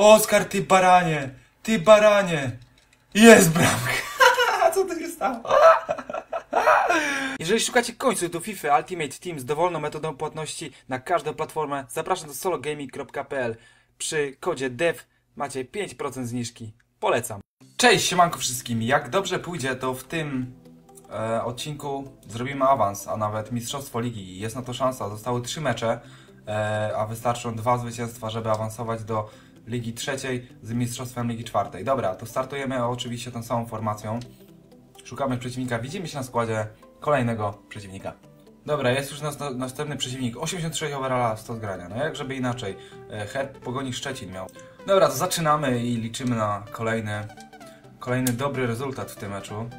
Oskar, ty baranie! Ty baranie! Jest bramka! Co to się stało? Jeżeli szukacie końców do FIFA Ultimate Team z dowolną metodą płatności na każdą platformę, zapraszam do sologaming.pl. Przy kodzie DEV macie 5% zniżki. Polecam. Cześć, siemanko wszystkim. Jak dobrze pójdzie, to w tym e, odcinku zrobimy awans, a nawet mistrzostwo ligi. Jest na to szansa. Zostały trzy mecze, e, a wystarczą dwa zwycięstwa, żeby awansować do ligi trzeciej z mistrzostwem ligi czwartej. Dobra, to startujemy oczywiście tą samą formacją. Szukamy przeciwnika. Widzimy się na składzie kolejnego przeciwnika. Dobra, jest już nas, następny przeciwnik. 86 overalla, 100 zgrania. No jak żeby inaczej. E, Herb Pogoni Szczecin miał. Dobra, to zaczynamy i liczymy na kolejny, kolejny dobry rezultat w tym meczu.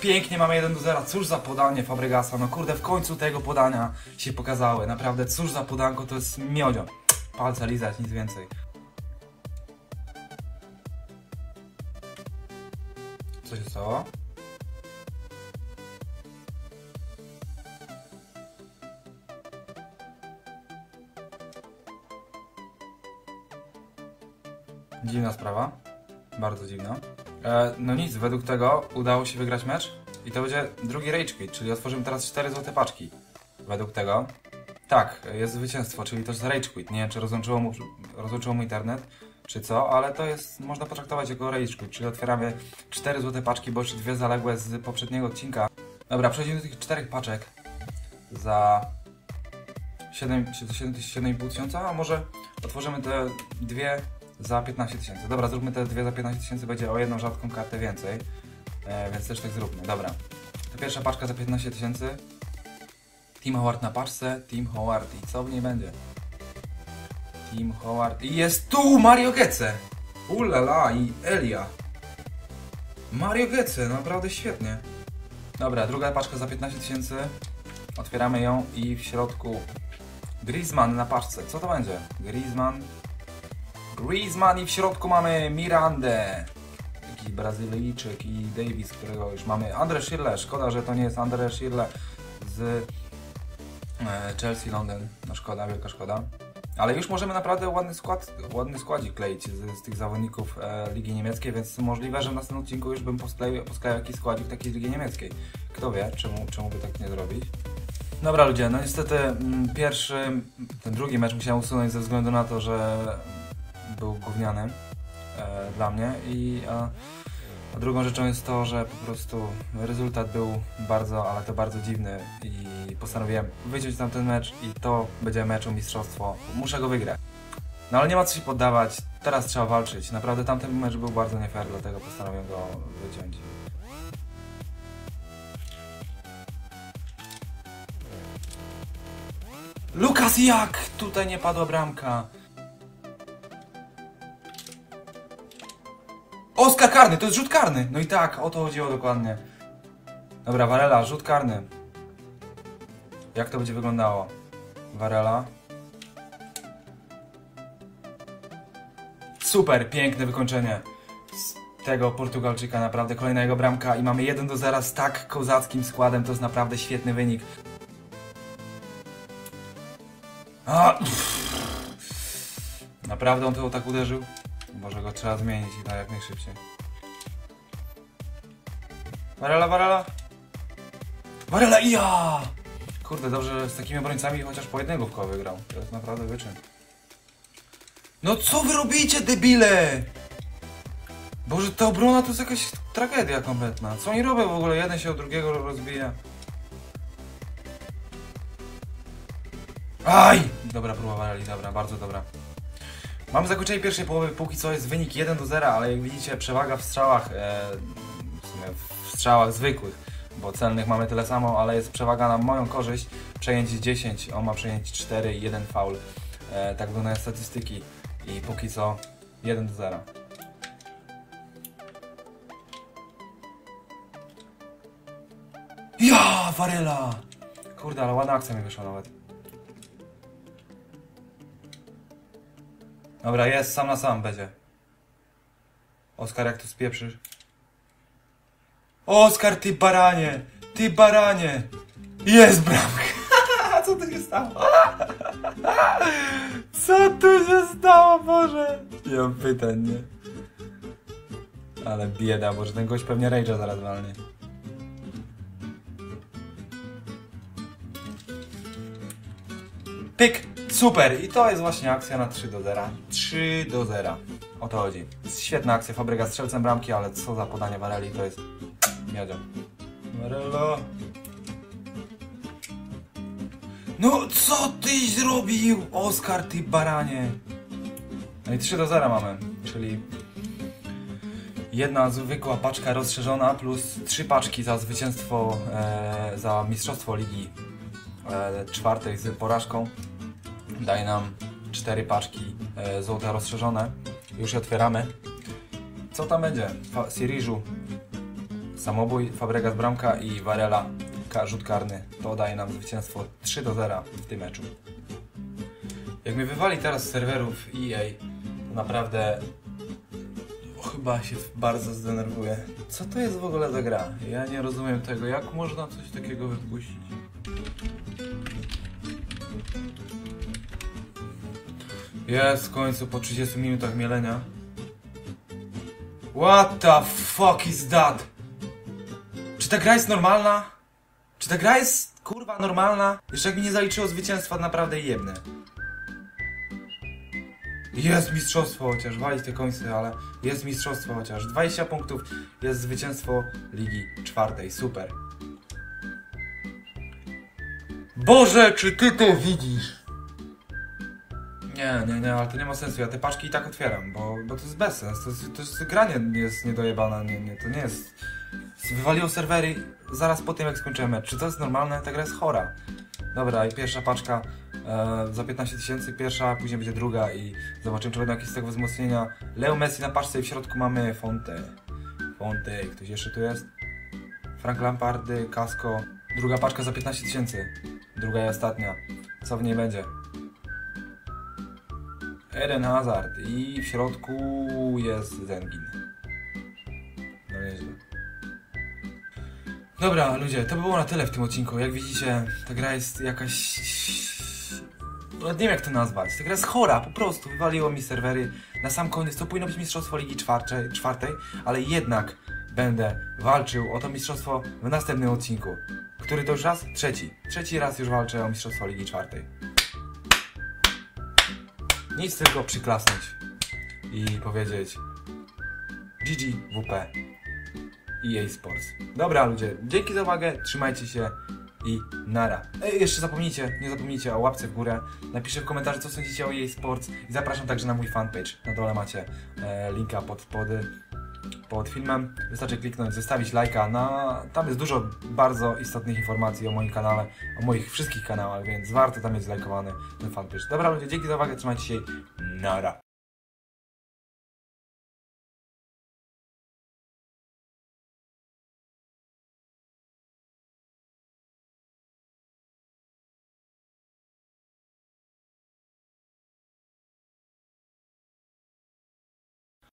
Pięknie, mamy 1 do 0. Cóż za podanie Fabregasa. No kurde, w końcu tego podania się pokazały. Naprawdę, cóż za podanko, to jest miodzio. Palce lizać, nic więcej. Co się stało? Dziwna sprawa. Bardzo dziwna. E, no nic, według tego udało się wygrać mecz i to będzie drugi Rage Quit, czyli otworzymy teraz 4 złote paczki. Według tego. Tak, jest zwycięstwo, czyli jest Rage Quit. Nie wiem, czy rozłączyło mu, rozłączyło mu internet, czy co, ale to jest, można potraktować jako Rage Quit, czyli otwieramy 4 złote paczki, bo jeszcze dwie zaległe z poprzedniego odcinka. Dobra, przechodzimy do tych czterech paczek za 7, 7,5 tysiąca, a może otworzymy te dwie za 15 tysięcy. Dobra, zróbmy te dwie za 15 tysięcy, będzie o jedną rzadką kartę więcej, e, więc też tak zróbmy. Dobra, to pierwsza paczka za 15 tysięcy. Team Howard na paczce, Team Howard i co w niej będzie? Team Howard i jest tu Mario Gece! Ulala i Elia. Mario Gece, naprawdę świetnie. Dobra, druga paczka za 15 tysięcy. Otwieramy ją i w środku Griezmann na paczce. Co to będzie? Griezmann. Griezmann i w środku mamy Mirandę. Jakiś Brazylijczyk i Davis, którego już mamy. Andre Schirle. Szkoda, że to nie jest Andre Schirle z e, Chelsea Londyn. No szkoda, wielka szkoda. Ale już możemy naprawdę ładny skład, ładny składzik kleić z, z tych zawodników e, Ligi Niemieckiej, więc możliwe, że w następnym odcinku już bym poskleił, posklejał jakiś składzik takiej Ligi Niemieckiej. Kto wie, czemu, czemu by tak nie zrobić. Dobra ludzie, no niestety mm, pierwszy, ten drugi mecz musiałem usunąć ze względu na to, że był gówniany e, dla mnie i a, a drugą rzeczą jest to, że po prostu rezultat był bardzo, ale to bardzo dziwny i postanowiłem wyciąć tam ten mecz i to będzie mecz o mistrzostwo. Muszę go wygrać. No ale nie ma co się poddawać, teraz trzeba walczyć. Naprawdę tamten mecz był bardzo nie fair, dlatego postanowiłem go wyciąć. Lukas jak? Tutaj nie padła bramka. Karny, to jest rzut karny. No i tak, o to chodziło dokładnie. Dobra, Varela, rzut karny. Jak to będzie wyglądało? Varela. Super, piękne wykończenie z tego Portugalczyka, naprawdę kolejna jego bramka i mamy 1 do 0 z tak kozackim składem, to jest naprawdę świetny wynik. A, Naprawdę on to tak uderzył? Może go trzeba zmienić i to jak najszybciej. Varela, Varela! Varela i ja! Kurde, dobrze, że z takimi obrońcami chociaż po jednego w koło wygrał. To jest naprawdę wyczyn. No co wy robicie, debile? Boże, ta obrona to jest jakaś tragedia kompletna. Co oni robią w ogóle? Jeden się od drugiego rozbija. Aj! Dobra próba Vareli, dobra, bardzo dobra. Mamy zakończenie pierwszej połowy, póki co jest wynik 1 do 0, ale jak widzicie przewaga w strzałach, e, strzałach zwykłych, bo celnych mamy tyle samo, ale jest przewaga na moją korzyść. Przejęcie 10, on ma przejęcie 4 i 1 faul. E, tak wyglądają statystyki i póki co 1 do 0. Ja, Varela! Kurde, ale ładna akcja mi wyszła nawet. Dobra, jest, sam na sam będzie. Oskar, jak to spieprzysz? Oskar, ty baranie! Ty baranie! Jest bramka! Co tu się stało? Co tu się stało, Boże? Nie mam pytań, nie? Ale bieda, może ten gość pewnie rage'a zaraz walnie. Pyk! Super! I to jest właśnie akcja na 3 do 0. 3 do 0. O to chodzi. Świetna akcja Fabryga strzelcem bramki, ale co za podanie Vareli to jest miodzio. Varelo! No co tyś zrobił, Oskar, ty baranie? No i 3 do 0 mamy, czyli jedna zwykła paczka rozszerzona plus trzy paczki za zwycięstwo, e, za mistrzostwo ligi e, czwartej z porażką. Daje nam cztery paczki e, złote rozszerzone. Już je otwieramy. Co tam będzie? Siriżu, samobój, Fabregas bramka i Varela rzut karny. To daje nam zwycięstwo 3 do 0 w tym meczu. Jak mnie wywali teraz z serwerów EA, to naprawdę chyba się bardzo zdenerwuję. Co to jest w ogóle za gra? Ja nie rozumiem tego. Jak można coś takiego wypuścić? Jest w końcu po 30 minutach mielenia. What the fuck is that? Czy ta gra jest normalna? Czy ta gra jest kurwa normalna? Jeszcze jak mi nie zaliczyło zwycięstwa, naprawdę jebne. Jest mistrzostwo chociaż, walić te końce, ale jest mistrzostwo chociaż. 20 punktów, jest zwycięstwo Ligi Czwartej, super. Boże, czy ty to widzisz? Nie, nie, nie, ale to nie ma sensu. Ja te paczki i tak otwieram, bo, bo to jest bezsens. To jest, to jest granie jest niedojebana, nie, nie, to nie jest. Wywaliło serwery zaraz po tym, jak skończyłem mecz. Czy to jest normalne? Ta gra jest chora. Dobra, i pierwsza paczka e, za 15 tysięcy, pierwsza, później będzie druga i zobaczymy, czy będą jakieś z tego wzmocnienia. Leo Messi na paczce i w środku mamy Fonte. Fonte, ktoś jeszcze tu jest? Frank Lampardy, Casco. Druga paczka za 15 tysięcy. Druga i ostatnia. Co w niej będzie? Eden Hazard i w środku jest Zengin. Dobra, ludzie, to by było na tyle w tym odcinku. Jak widzicie, ta gra jest jakaś... No, nie wiem jak to nazwać. Ta gra jest chora, po prostu. Wywaliło mi serwery. Na sam koniec to powinno być Mistrzostwo Ligi czwartej, czwartej, ale jednak będę walczył o to mistrzostwo w następnym odcinku. Który to już raz? Trzeci. Trzeci raz już walczę o Mistrzostwo Ligi czwartej. Nic tylko przyklasnąć i powiedzieć GG WP EA Sports. Dobra ludzie, dzięki za uwagę, trzymajcie się i nara. Ej, jeszcze zapomnijcie, nie zapomnijcie o łapce w górę. Napiszcie w komentarzu co sądzicie o EA Sports i zapraszam także na mój fanpage. Na dole macie e, linka pod, pod, pod filmem. Wystarczy kliknąć, zostawić lajka. Na, tam jest dużo bardzo istotnych informacji o moim kanale, o moich wszystkich kanałach, więc warto tam jest zlajkowany ten fanpage. Dobra ludzie, dzięki za uwagę, trzymajcie się i nara.